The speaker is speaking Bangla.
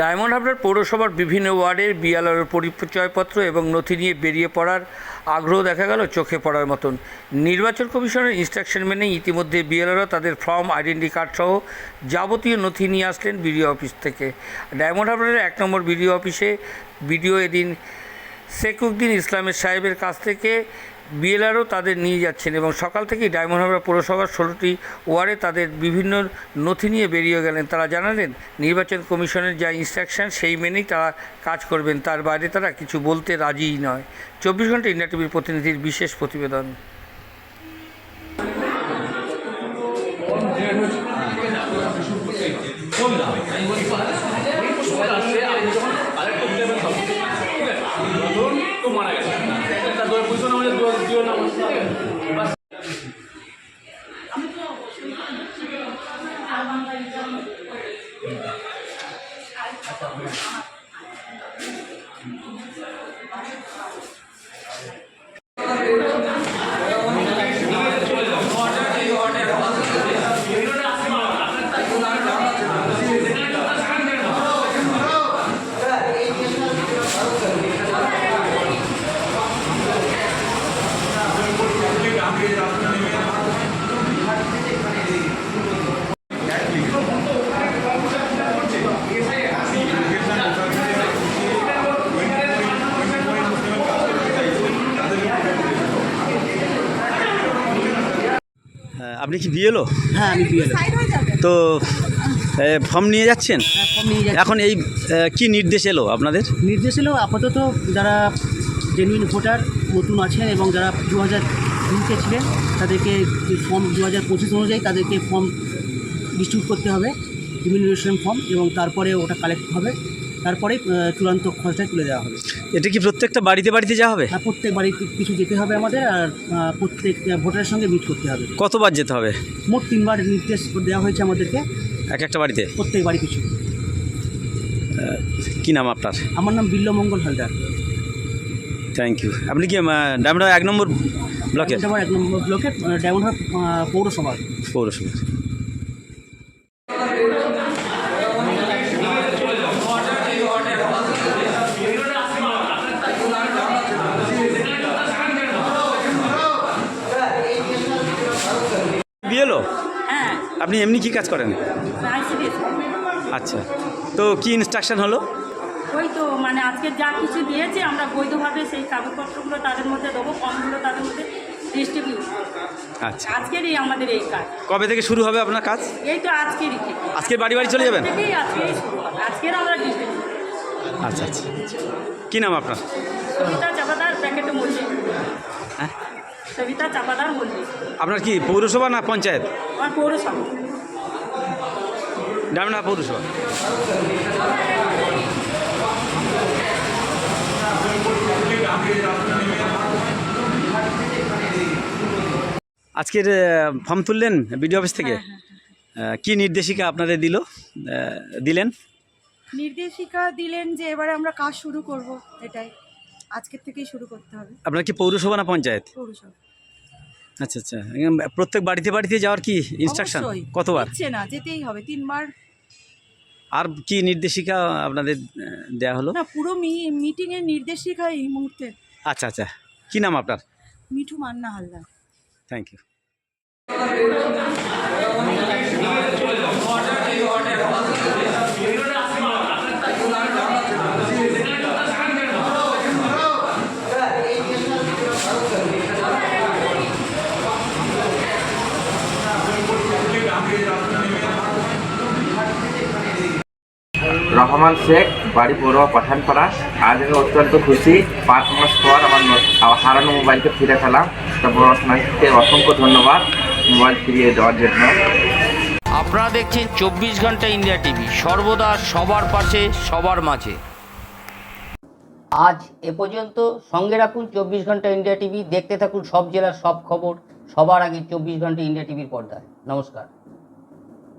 ডায়মন্ড হাবড়ার পৌরসভার বিভিন্ন ওয়ার্ডের বিয়ালয়ের পরিচয়পত্র এবং নথি নিয়ে বেরিয়ে পড়ার আগ্রহ দেখা গেল চোখে পড়ার মতন। নির্বাচন কমিশনের ইনস্ট্রাকশন মেনে ইতিমধ্যে বিএলআরও তাদের ফর্ম আইডেন্টি কার্ড সহ যাবতীয় নথি নিয়ে আসলেন বিডিও অফিস থেকে। ডায়মন্ড হাবড়ার এক নম্বর বিডিও অফিসে বিডিও এদিন শেখউদ্দিন ইসলামের সাহেবের কাছ থেকে বিএলআরও তাদের নিয়ে যাচ্ছেন এবং সকাল থেকেই ডায়মন্ড হাবড়া পৌরসভার ষোলোটি ওয়ার্ডে তাদের বিভিন্ন নথি নিয়ে বেরিয়ে গেলেন। তারা জানালেন, নির্বাচন কমিশনের যা ইনস্ট্রাকশন সেই মেনেই তারা কাজ করবেন, তার বাইরে তারা কিছু বলতে রাজিই নয়। চব্বিশ ঘণ্টা ইন্ডিয়া টিভির প্রতিনিধির বিশেষ প্রতিবেদন। হ্যাঁ, আপনি কি বিয়েলো হ্যাঁ আমি বিয়ে তো ফর্ম নিয়ে যাচ্ছেন? নিয়ে এখন এই কি নির্দেশ এলো আপনাদের? নির্দেশ এলো আপাতত যারা জেনুইন ভোটার নতুন আছেন এবং যারা দু হাজার দুইতে ছিলেন তাদেরকে ফর্ম দু হাজার পঁচিশ অনুযায়ী তাদেরকে ফর্ম ডিস্ট্রিবিউট করতে হবে ইমিউনিটেশন ফর্ম এবং তারপরে ওটা কালেক্ট হবে। তারপরে চূড়ান্ত খরচায় তুলে দেওয়া হবে। এটা কি প্রত্যেকটা বাড়িতে বাড়িতে যাওয়া হবে? হ্যাঁ প্রত্যেক বাড়িতে কিছু যেতে হবে আমাদের আর প্রত্যেক ভোটারের সঙ্গে মিট করতে হবে। কতবার যেতে হবে? মোট তিনবার নির্দেশ দেওয়া হয়েছে আমাদেরকে। এক একটা বাড়িতে? প্রত্যেক বাড়ি কিছু। কি নাম আপনার? আমার নাম বিল্লমঙ্গল হালদার। থ্যাংক ইউ আপনি কি ডায়মন্ড এক নম্বর ব্লকের? এটা আমার এক নম্বর ব্লকের ডায়মন্ড পৌরসভার। পৌরসভা বিয়েলো হ্যাঁ। আপনি এমনি কি কাজ করেন? আচ্ছা। তো কি ইনস্ট্রাকশন হলো? ওই তো মানে আজকে যা কিছু দিয়েছে আমরা বৈধভাবে সেই কাগজপত্রগুলো তাদের মধ্যে দেবো ফর্মগুলো তাদের মধ্যে ডিস্ট্রিবিউট আচ্ছা। আজকেরই আমাদের এই কাজ। কবে থেকে শুরু হবে আপনার কাজ? এই তো আজকেরই আজকে বাড়ি বাড়ি চলে যাবেন? আজকেই শুরু হবে। আজকের আমরা ডিস্ট্রিবিউট আচ্ছা আচ্ছা। কি নাম আপনার সবিতা চাপাদার প্যাকেটে মল্লিক হ্যাঁ সবিতা চাপাদার আপনার কি পৌরসভা না পঞ্চায়েত? আমার পৌরসভা। ডায়মন্ড পৌরসভা? আজকের ফর্ম তুললেন বিডিও অফিস থেকে? আহ, কি নির্দেশিকা আপনাদের দিল দিলেন? নির্দেশিকা দিলেন যে এবারে আমরা কাজ শুরু করব এটাই। আজকের থেকেই শুরু করতে হবে। আপনার কি পৌরসভা না পঞ্চায়েত? পৌরসভা। আচ্ছা আচ্ছা। প্রত্যেক বাড়িতে বাড়িতে যাওয়ার কি ইনস্ট্রাকশন। কতবার? না যেতেই হবে তিনবার। আর কি নির্দেশিকা আপনাদের দেওয়া দেয়া হলো? না পুরো মিটিং এর নির্দেশিকা এই মুহূর্তে। আচ্ছা আচ্ছা। কি নাম আপনার? মিঠু মান্না হালদার। থ্যাংক ইউ রহমান শেখ বাড়ি পড়ুয়া পাঠানপাড়া। আজ আমি অত্যন্ত খুশি। পাঁচ মাস পর আমার হারানো মোবাইলকে ফিরে পেলাম। তা পড়াশোনাকে অসংখ্য ধন্যবাদ। মোবাইল ফিরিয়ে দেওয়ার জন্য। আপনারা দেখছেন চব্বিশ ঘণ্টা ইন্ডিয়া টিভি। সর্বদা সবার পাশে সবার মাঝে। আজ এ পর্যন্ত সঙ্গে রাখুন চব্বিশ ঘণ্টা ইন্ডিয়া টিভি। দেখতে থাকুন সব জেলার সব খবর। সবার আগে চব্বিশ ঘণ্টা ইন্ডিয়া টিভির পর্দায়। নমস্কার।